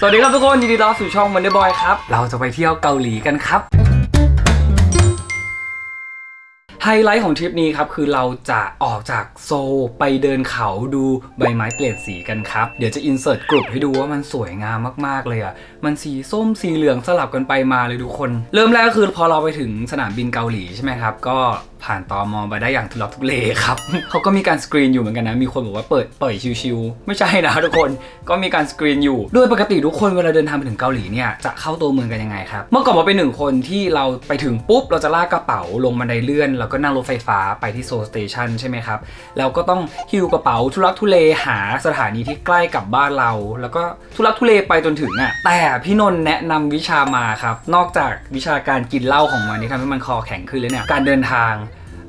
สวัสดีครับทุกคนยินดีต้อนรับสู่ช่องมันเดอร์บอยครับ เราจะไปเที่ยวเกาหลีกันครับไฮไลท์ของทริปนี้ครับคือเราจะออกจากโซไปเดินเขาดูใบไม้เปลี่ยนสีกันครับ เดี๋ยวจะอินเสิร์ตกลุ่มให้ดูว่ามันสวยงามมากๆเลยอะ มันสีส้มสีเหลืองสลับกันไปมาเลยทุกคน เริ่มแรกก็คือพอเราไปถึงสนามบินเกาหลีใช่ไหมครับ ก็ ผ่านตอมอไปได้อย่างทุลักทุเลครับเขาก็มีการสกรีนอยู่เหมือนกันนะ มีคนบอกว่าเปิดเปล่อยชิวๆไม่ใช่นะทุกคนก็มีการสกรีนอยู่โดยปกติทุกคนเวลาเดินทางไปถึงเกาหลีเนี่ยจะเข้าตัวเมืองกันยังไงครับเมื่อก่อนเราเป็นหนึ่งคนที่เราไปถึงปุ๊บเราจะลากกระเป๋าลงบันไดเลื่อน แล้วก็นั่งรถไฟฟ้าไปที่โซลสเตชันใช่ไหมครับแล้วก็ต้องหิ้วกระเป๋าทุลักทุเลหาสถานีที่ใกล้กับบ้านเรา แล้วก็ทุลักทุเลไปจนถึงอะแต่พี่นนท์แนะนำวิชามาครับนอกจากวิชาการกินเหล้าของมันที่ทำให้มันคอแข็งขึ้นเลยเนี่ยการเดินทาง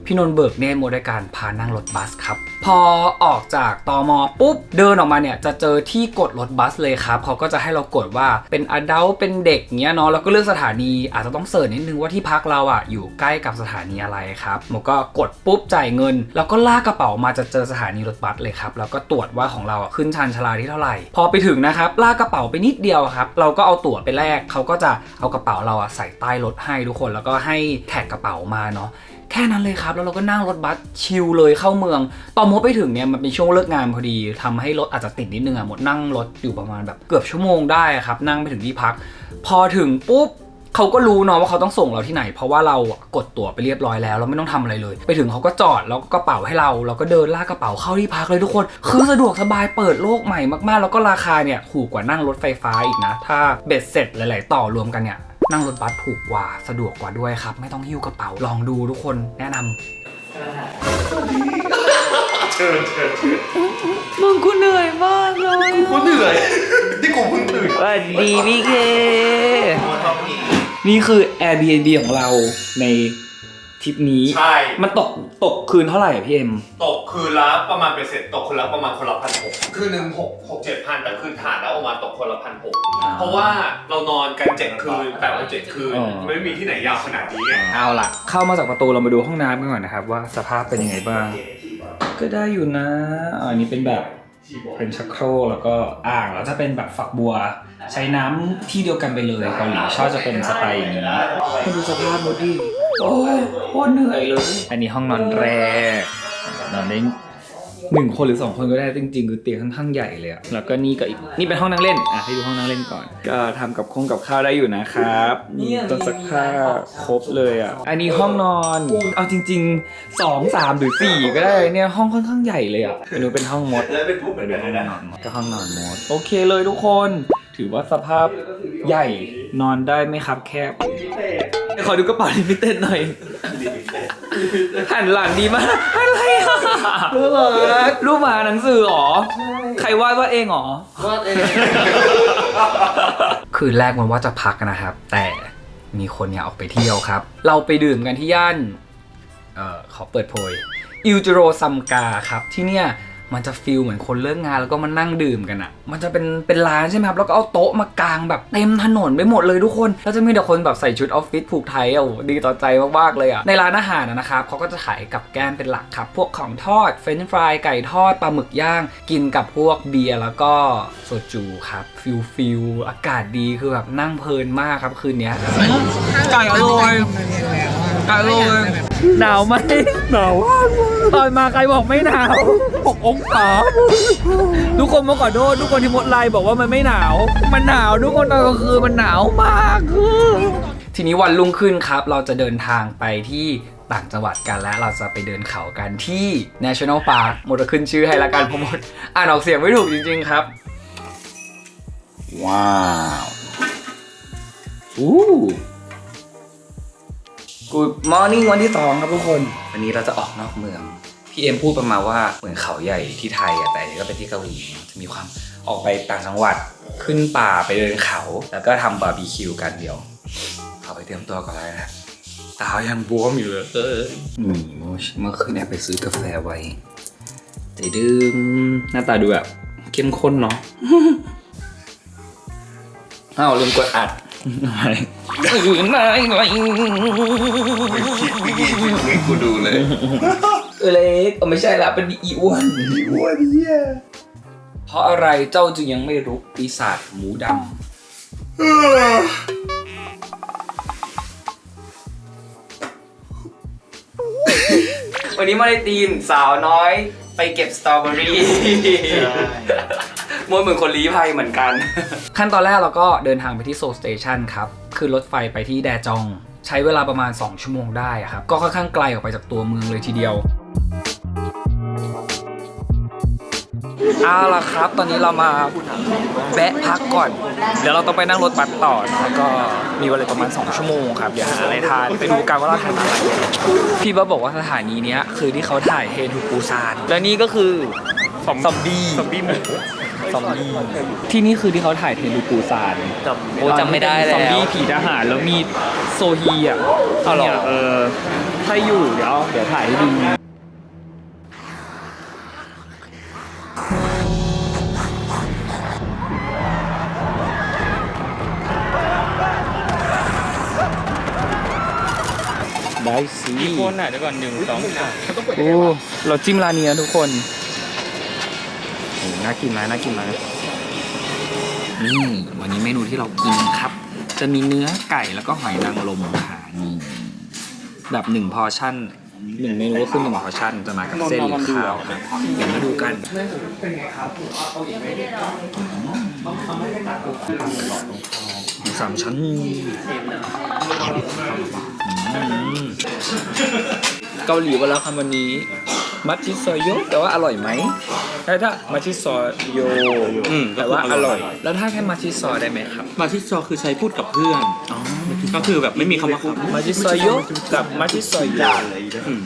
พี่นนท์เบิกเนตโมด้วยการพานั่งรถบัสครับ พอออกจากตอมอปุ๊บเดินออกมาเนี่ยจะเจอที่กดรถบัสเลยครับเขาก็จะให้เรากดว่าเป็นอดัลเป็นเด็กเงี้ยเนาะแล้วก็เลือกสถานีอาจจะต้องเสิร์ชนิดนึงว่าที่พักเราอะอยู่ใกล้กับสถานีอะไรครับมันก็กดปุ๊บจ่ายเงิน แล้วก็ลากกระเป๋ามาจะเจอสถานีรถบัสเลยครับแล้วก็ตรวจว่าของเราอะขึ้นชานชาลาที่เท่าไหร่ พอไปถึงนะครับลากกระเป๋าไปนิดเดียวครับเราก็เอาตั๋วไปแลกเขาก็จะเอากระเป๋าเราอะใส่ใต้รถให้ทุกคนแล้วก็ให้แท็กกระเป๋ามาเนาะ แค่นั้นเลยครับ แล้วเราก็นั่งรถบัสชิลเลยเข้าเมือง ตอนมดไปถึงเนี่ยมันเป็นช่วงเลิกงานพอดีทำให้รถอาจจะติดนิดนึงอะหมดนั่งรถอยู่ประมาณแบบเกือบชั่วโมงได้ครับนั่งไปถึงที่พัก พอถึงปุ๊บเขาก็รู้เนาะว่าเขาต้องส่งเราที่ไหน เพราะว่าเรากดตั๋วไปเรียบร้อยแล้ว เราไม่ต้องทำอะไรเลย ไปถึงเขาก็จอดแล้วก็กระเป๋าให้เราเราก็เดินลากกระเป๋าเข้าที่พักเลยทุกคน คือสะดวกสบายเปิดโลกใหม่มากๆ แล้วก็ราคาเนี่ยถูกกว่านั่งรถไฟฟ้าอีกนะ ถ้าเบ็ดเสร็จหลาย ๆ ต่อรวมกันเนี่ย นั่งรถบัสถูกกว่าสะดวกกว่าด้วยครับ ไม่ต้องหิ้วกระเป๋าลองดูทุกคนแนะนำเชิญเชิญเชิญมึงกูเหนื่อยมากเลยกูเหนื่อยที่กูเพิ่งตื่นสวัสดีพี่เคมาทำนี่นี่คือ Airbnb ของเราใน ทริปนี้ ใช่ มันตกตกคืนเท่าไหร่อะพี่เอ็ม ตกคืนละประมาณเป็นเสร็จตกคืนละประมาณคนละพันหกคืนหนึ่งหกหกเจ็ดพันแต่คืนฐานแล้วออกมาตกคนละพันหกเพราะว่าเรานอนกันเจ็ดคืนแปดวันเจ็ดคืน อ๋อ ไม่มีที่ไหนยาวขนาดนี้ไงเอาล่ะ เข้ามาจากประตูเรามาดูห้องน้ำกันก่อนนะครับ ว่าสภาพเป็นยังไงบ้าง ก็ได้อยู่นะอะอันนี้เป็นแบบเป็นชักโครกแล้วก็อ่างแล้วจะเป็นแบบฝักบัว ใช้น้ำที่เดียวกันไปเลยเกาหลีชอบจะเป็นสไตล์อย่างนี้ให้ดูสภาพดูดิ โอ้ยโคตรเหนื่อยเลย อันนี้ห้องนอนแรก นอนได้หนึ่งคนหรือสองคนก็ได้จริงๆคือเตียงค่อนข้างใหญ่เลยอะแล้วก็นี่ก็อีกนี่เป็นห้องนั่งเล่นอะให้ดูห้องนั่งเล่นก่อน ก็ทำกับคงกับข้าวได้อยู่นะครับนี่ตัวซักผ้าครบเลยอะอันนี้ห้องนอนเอาจริงๆสองสามหรือสี่ก็ได้เนี่ยห้องค่อนข้างใหญ่เลยอะอันนี้เป็นห้องมด แล้วเป็นผู้เหมือนเป็กันนห้องนะนอนมดก็ห้องนอนมดโอเคเลยทุกคน ถือว่าสภาพใหญ่ นอนได้ไม่ครับแคบขอดูกระเป๋าลิมิเต็ดหน่อยหันหลังดีมาก อะไรอะรูปหมาหนังสือเหรอ ใครวาดว่าเองเหรอวาดเอง คืนแรกมันว่าจะพักนะครับ แต่มีคนอยากออกไปเที่ยวครับ เราไปดื่มกันที่ย่าน เอ่อขอเปิดโพยอิวจิโรซัมกาครับ ที่เนี่ย มันจะฟิลเหมือนคนเลิกงานแล้วก็มานั่งดื่มกันอะ่ะ มันจะเป็นเป็นร้านใช่ไหมครับ แล้วก็เอาโต๊ะมากางแบบเต็มถนนไปหมดเลยทุกคน แล้วจะมีแต่คนแบบใส่ชุดออฟฟิศผูกไทยอะโอ้โหดีต่อใจมากๆเลยอะ่ะ ในร้านอาหารอะนะครับเขาก็จะขายกับแก้มเป็นหลักครับ พวกของทอดเฟรนช์ฟรายไก่ทอดปลาหมึกย่าง กินกับพวกเบียร์แล้วก็โซจูครับฟิลฟิลอากาศดีคือแบบนั่งเพลินมากครับคืนเนี้ยไก่อร่อยอร่อย หนาวไหมหนาวตอนมาใครบอกไม่หนาวหกองศาทุกคนมาขอโทษทุกคนที่มดไลน์บอกว่ามันไม่หนาว มันหนาวทุกคนตอนกลางคืนมันหนาวมากทีนี้วันรุ่งขึ้นครับ เราจะเดินทางไปที่ต่างจังหวัดกันและเราจะไปเดินเขากันที่ National Park หมดจะขึ้นชื่อให้ละกันเพราะหมดอ่านออกเสียงไม่ถูกจริงๆครับ ว้าว อู้ Good morning วันที่สองครับทุกคน วันนี้เราจะออกนอกเมือง พี่เอ็มพูดประมาณว่าเหมือนเขาใหญ่ที่ไทยอะแต่อันนี้ก็เป็นที่เกาหลีจะมีความออกไปต่างจังหวัดขึ้นป่าไปเดินเขา แล้วก็ทำบาร์บีคิวกันเดี๋ยวเขาไปเตรียมตัวก่อนเลยนะตายังบวมอยู่เลยเออนี่เมื่อเมื่อคืนเนี่ยไปซื้อกาแฟไว้แต่ดื่มหน้าตาดูแบบเข้มข้นเนาะอ้าวลืมกดอัด อะไรอยู่ไหนไหนคิดไม่กี่คิดไม่กูดูเลยเอเล็กเออไม่ใช่ละเป็นอีอ้วนอ้วนเหี้ยเพราะอะไรเจ้าจึงยังไม่รุกปีศาจหมูดำวันนี้มาในตีมสาวน้อยไปเก็บสตรอเบอรี่ มวนเหมือนคนลี้ภัยเหมือนกัน ขั้นตอนแรกเราก็เดินทางไปที่โซลสเตชันครับ คือรถไฟไปที่แดจอง ใช้เวลาประมาณ 2 ชั่วโมงได้อะครับ ก็ค่อนข้างไกลออกไปจากตัวเมืองเลยทีเดียวเอาล่ะครับ ตอนนี้เรามาแวะพักก่อน เดี๋ยวเราต้องไปนั่งรถบัสต่อนะแล้วก็มีเวลาประมาณ 2 ชั่วโมงครับ เดี๋ยวหาอะไรทานไปดูกันว่าเราทานอะไรพี่บ๊อบบอกว่าสถานีเนี้ยคือที่เขาถ่ายเฮทูปูซาน และนี่ก็คือซอมบี้ซอมบี้หมู ซอมบี้ที่นี่คือที่เขาถ่ายเทนูปูซานโอ้จำไม่ได้แล้วซอมบี้ผีทหารแล้วมีโซฮีอะเอาเหรอนี่ยเออถ้าอยู่เดี๋ยวเดี๋ยวถ่ายให้ดูได้สิกี่คนอะเดี๋ยวก่อนหนึ่งสองสามโอ้เราจิ้มร้านนี้นะทุกคนโอ้ น่ากินไหมน่ากินไหมนี่วันนี้เมนูที่เรากินครับ จะมีเนื้อไก่แล้วก็หอยนางรมค่ะนี่แบบหนึ่งพอชั่นหนึ่งเมนูก็คือหนึ่งพอชั่นจะมากับเส้นหรือข้าวนะเดี๋ยวมาดูกันสามชั้นเกาหลีวันละคำวันนี้ มัตชิซอยโยแต่ว่าอร่อยไหม ถ้าถ้ามัตชิซอยโยอืมแต่ว่าอร่อย แล้วถ้าแค่มัตชิซอยได้ไหมครับ มาที่จอคือใช้พูดกับเพื่อน ก็คือแบบไม่มีคำว่าครับมัตชิซอยโยกับมัตชิซอยโยอืม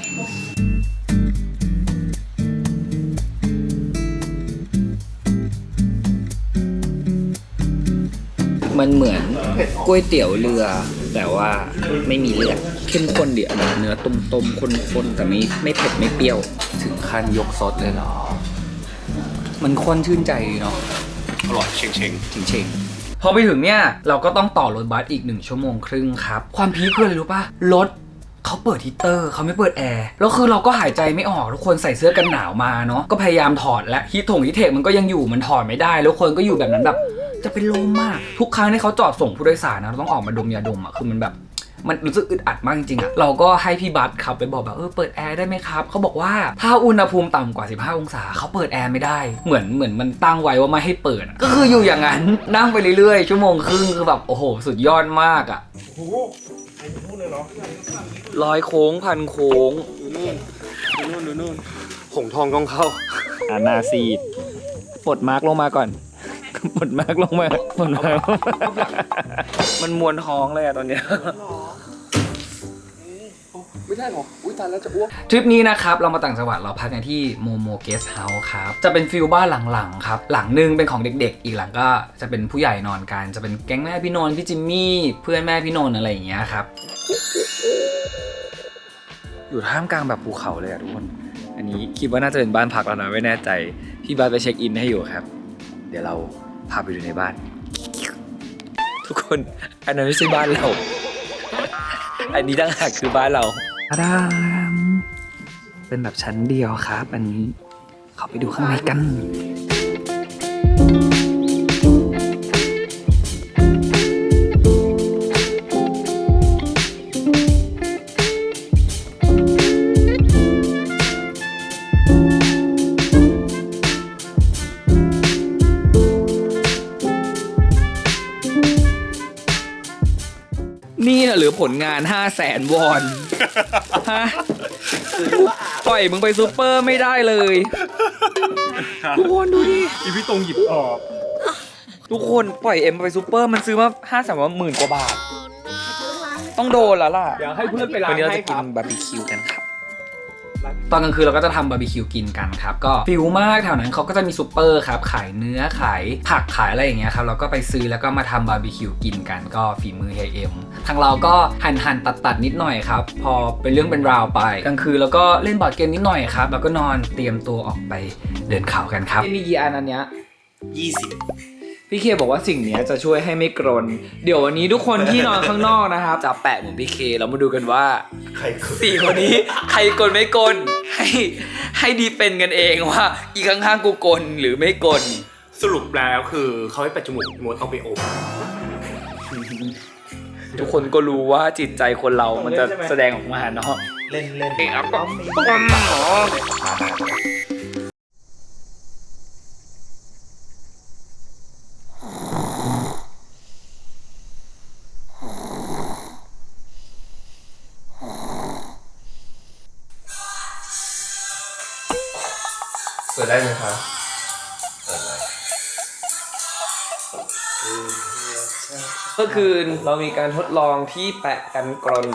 มันเหมือนก๋วยเตี๋ยวเรือ แต่ว่าไม่มีเลือดเข้มข้นเดียวแบบเนื้อต้มๆข้นๆแต่ไม่ไม่เผ็ดไม่เปรี้ยว ถึงขั้นยกซดเลยเหรอ มันข้นชื่นใจดีเนาะอร่อยเชงเชงจริงๆพอไปถึงเนี่ย เราก็ต้องต่อรถบัสอีกหนึ่งชั่วโมงครึ่งครับ ความพีคคืออะไรรู้ปะรถเขาเปิดฮีตเตอร์เขาไม่เปิดแอร์แล้วคือเราก็หายใจไม่ออกทุกคนใส่เสื้อกันหนาวมาเนาะก็พยายามถอดและฮีทถงฮีทเทคมันก็ยังอยู่มันถอดไม่ได้ แล้วคนก็อยู่แบบนั้นแบบ จะเป็นลมมาก ทุกครั้งที่เขาจอดส่งผู้โดยสารนะเราต้องออกมาดมยาดมอะคือมันแบบ มันรู้สึกอึดอัดมากจริงๆอะเราก็ให้พี่บัสขับไปบอกแบบเออเปิดแอร์ได้ไหมครับเขาบอกว่าถ้าอุณหภูมิต่ำกว่า 15 องศาเขาเปิดแอร์ไม่ได้เหมือนเหมือนมันตั้งไว้ว่าไม่ให้เปิดอะก็คืออยู่อย่างนั้นนั่งไปเรื่อยๆ ชั่วโมงครึ่งคือแบบโอ้โห สุดยอดมากอะร้อยโค้งพันโค้งนู่นนู่นหงทองต้องเข้าอานาซีดปลดมาร์กลงมาก่อนปลดมาร์กลงมาปลดมาร์กลงมามันมวนท้องเลยอะตอนเนี้ย ไม่ได้หรอ อุ้ยตายแล้วจะอ้วก ทริปนี้นะครับ เรามาต่างจังหวัดเราพักกันที่โมโมเกสเฮาส์ครับ จะเป็นฟิลบ้านหลังๆครับ หลังหนึ่งเป็นของเด็กๆ อีกหลังก็จะเป็นผู้ใหญ่นอนกัน จะเป็นแก๊งแม่พี่นนท์พี่จิมมี่ เพื่อนแม่พี่นนท์อะไรอย่างเงี้ยครับ อยู่ท่ามกลางแบบภูเขาเลยอะทุกคน อันนี้คิดว่าน่าจะเป็นบ้านพักแล้วนะไม่แน่ใจ พี่บาสไปเช็คอินให้อยู่ครับ เดี๋ยวเราพาไปดูในบ้าน ทุกคน อันนั้นไม่ใช่บ้านเรา อันนี้ต่างหากคือบ้านเราอาดามเป็นแบบชั้นเดียวครับอันนี้เข้าไปดูข้างในกัน นี่นะหรือผลงาน 5 0 0แสนวอน ฮะปล่อยมึงไปซูเปอร์ไม่ได้เลย ทุกคนดูดิ อีพี่ตรงหยิบออกทุกคนปล่อยเอ็มไปซูเปอร์มันซื้อมาห้าแสนว่าหมื่นกว่าบาท ต้องโดนแล้วล่ะ เดี๋ยวให้เพื่อนไปล้างวันนี้เราให้จะคกินรับ บาร์บีคิวกันครับ ตอนกลางคืนเราก็จะทำบาร์บีคิวกินกันครับ ก็ฟิลมากแถวนั้นเขาก็จะมีซูเปอร์ครับ ขายเนื้อขายผักขายอะไรอย่างเงี้ยครับเราก็ไปซื้อแล้วก็มาทำบาร์บีคิวกินกันก็ฝีมือเฮเอ็มทางเราก็หั่นหั่นตัดตัดๆนิดหน่อยครับ พอเป็นเรื่องเป็นราวไปกลางคืนแล้วก็เล่นบอร์ดเกมนิดหน่อยครับแล้วก็นอนเตรียมตัวออกไปเดินเขากันครับมีกี่อันอันเนี้ยยี่สิบ พี่เคบอกว่าสิ่งเนี้ยจะช่วยให้ไม่กรน เดี๋ยววันนี้ทุกคนที่นอนข้างนอกนะครับ จะแปะเหมือนพี่เคเรามาดูกันว่าใครคือสี่คนนี้ ใครกลไม่กลให้ให้ดีเป็นกันเองว่า อีกข้างๆกูกลหรือไม่กลสรุปแล้วคือเขาให้ปัจจมูกมดเอาไปอบทุกคนก็รู้ว่าจิตใจคนเรามันจะแสดงออกมาเนาะเล่นเล่นเองครับเปิด ได้ไหมคะเมื่อคืนเรามีการทดลองที่แปะกันกรน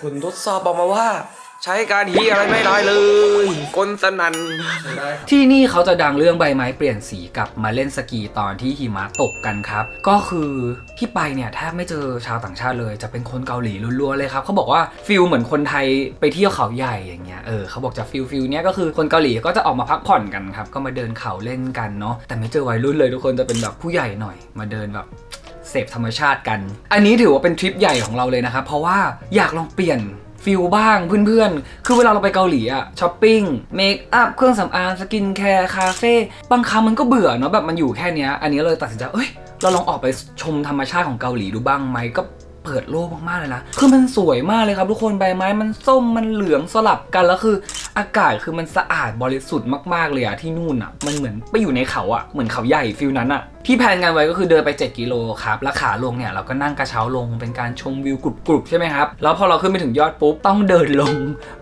คุณทดสอบบอกมาว่า ช้การฮีอะไรไม่ได้เลยกลสนันที่นี่เขาจะดังเรื่องใบไม้เปลี่ยนสีกับมาเล่นสกีตอนที่หิมะตกกันครับ ก็คือที่ไปเนี่ยแทบไม่เจอชาวต่างชาติเลย จะเป็นคนเกาหลีล้วนๆเลยครับเขาบอกว่าฟิลเหมือนคนไทยไปเที่ยวเขาใหญ่อย่างเงี้ยเออเขาบอกจะฟิลฟิลเนี้ยก็คือคนเกาหลีก็จะออกมาพักผ่อนกันครับก็มาเดินเขาเล่นกันเนาะแต่ไม่เจอวัยรุ่นเลยทุกคนจะเป็นแบบผู้ใหญ่หน่อย มาเดินแบบเสพธรรมชาติกัน อันนี้ถือว่าเป็นทริปใหญ่ของเราเลยนะครับ เพราะว่าอยากลองเปลี่ยน ฟิลบ้างเพื่อนๆ คือเวลาเราไปเกาหลีอะช้อปปิ้งเมคอัพเครื่องสำอางสกินแคร์คาเฟ่บางครั้งมันก็เบื่อเนาะแบบมันอยู่แค่เนี้ยอันนี้เลยตัดสินใจเอ้ยเราลองออกไปชมธรรมชาติของเกาหลีดูบ้างไหมก็เปิดโลกมากๆเลยนะคือมันสวยมากเลยครับทุกคนใบไม้มันส้มมันเหลืองสลับกันแล้วคือ อากาศคือมันสะอาดบริสุทธิ์มากๆเลยอะที่นู่นอะมันเหมือนไปอยู่ในเขาอะเหมือนเขาใหญ่ฟิลนั้นอะ ที่แพลนกันไว้ก็คือเดินไป 7 กิโลครับแล้วขาลงเนี่ยเราก็นั่งกระเช้าลงเป็นการชมวิวกรุบๆใช่ไหมครับ แล้วพอเราขึ้นไปถึงยอดปุ๊บต้องเดินลง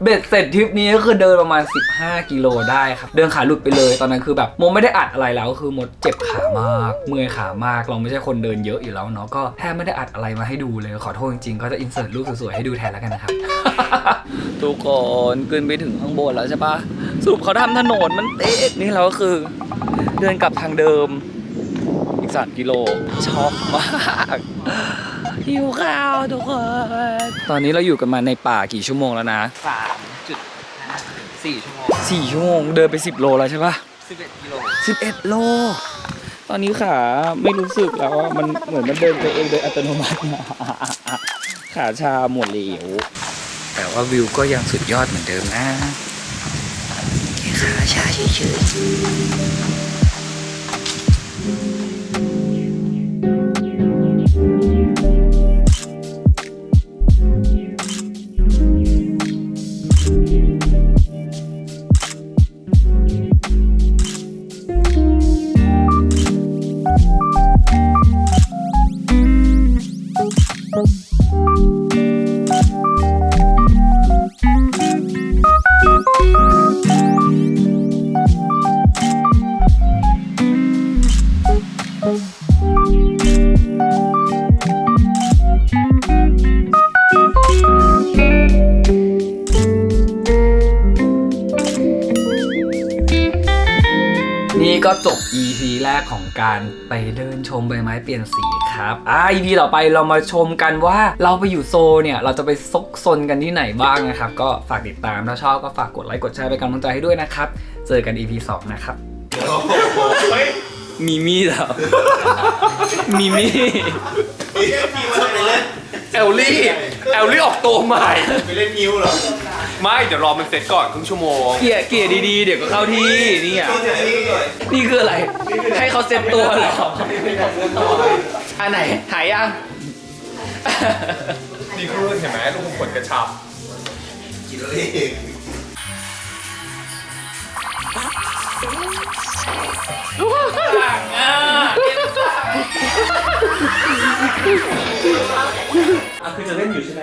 เบ็ดเสร็จทริปนี้ก็คือเดินประมาณ 15 กิโลได้ครับ เดินขาหลุดไปเลยตอนนั้นคือแบบโมไม่ได้อัดอะไรแล้วก็คือหมดเจ็บขามากเมื่อยขามากเราไม่ใช่คนเดินเยอะอยู่แล้วเนาะก็แทบไม่ได้อัดอะไรมาให้ดูเลยขอโทษจริงๆก็จะอินเสิร์ตรูปสวยๆให้ดูแทนแล้วกันนะครับทุกคนขึ้นไปถึงข้างบนแล้วใช่ปะสรุปเขาทำถนนมันเต๊ะนี่เราก็คือเดินกลับทางเดิม อีกสามกิโลช็อกมากหิวข้าวทุกคน ตอนนี้เราอยู่กันมาในป่ากี่ชั่วโมงแล้วนะสามจุดสี่ชั่วโมงสี่ชั่วโมงเดินไป 10 โลแล้วใช่ปะสิบเอ็ดกิโล11โล ตอนนี้ขาไม่รู้สึกแล้วอะมันเหมือนมันเดินไปเองโดยอัตโนมัติขาชาหมดเหลวแต่ว่าวิวก็ยังสุดยอดเหมือนเดิมนะขาชาเฉยนี่ ของการไปเดินชมใบไม้เปลี่ยนสีครับอ่า EP ต่อไปเรามาชมกันว่าเราไปอยู่โซลเนี่ยเราจะไปซกซนกันที่ไหนบ้างนะครับ ก็ฝากติดตามถ้าชอบก็ฝากกดไลค์กดแชร์เป็นกำลังใจให้ด้วยนะครับ เจอกัน EP 2 นะครับ เฮ้ยมีมีเหรอ มีมีแอลลี่แอลลี่ออกตัวใหม่ ไปเล่นนิ้วเหรอ ไม่เดี๋ยวรอมันเสร็จก่อนครึ่งชั่วโมง เกลี่ยเกลี่ยดีๆ เดี๋ยวก็เข้าที่นี่อะนี่คืออะไร ให้เขาเซ็ตตัวเหรออันไหนหายยัง ดีขึ้นเห็นไหมลูกขนกระชับอะคือจะเล่นอยู่ใช่ไหม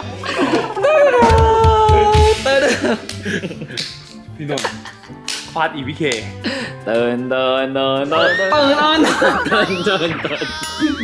พี่นนท์ฟาดอีพีเคตื่นตื่นตื่นตื่นตื่นตื่นตื่นตื่น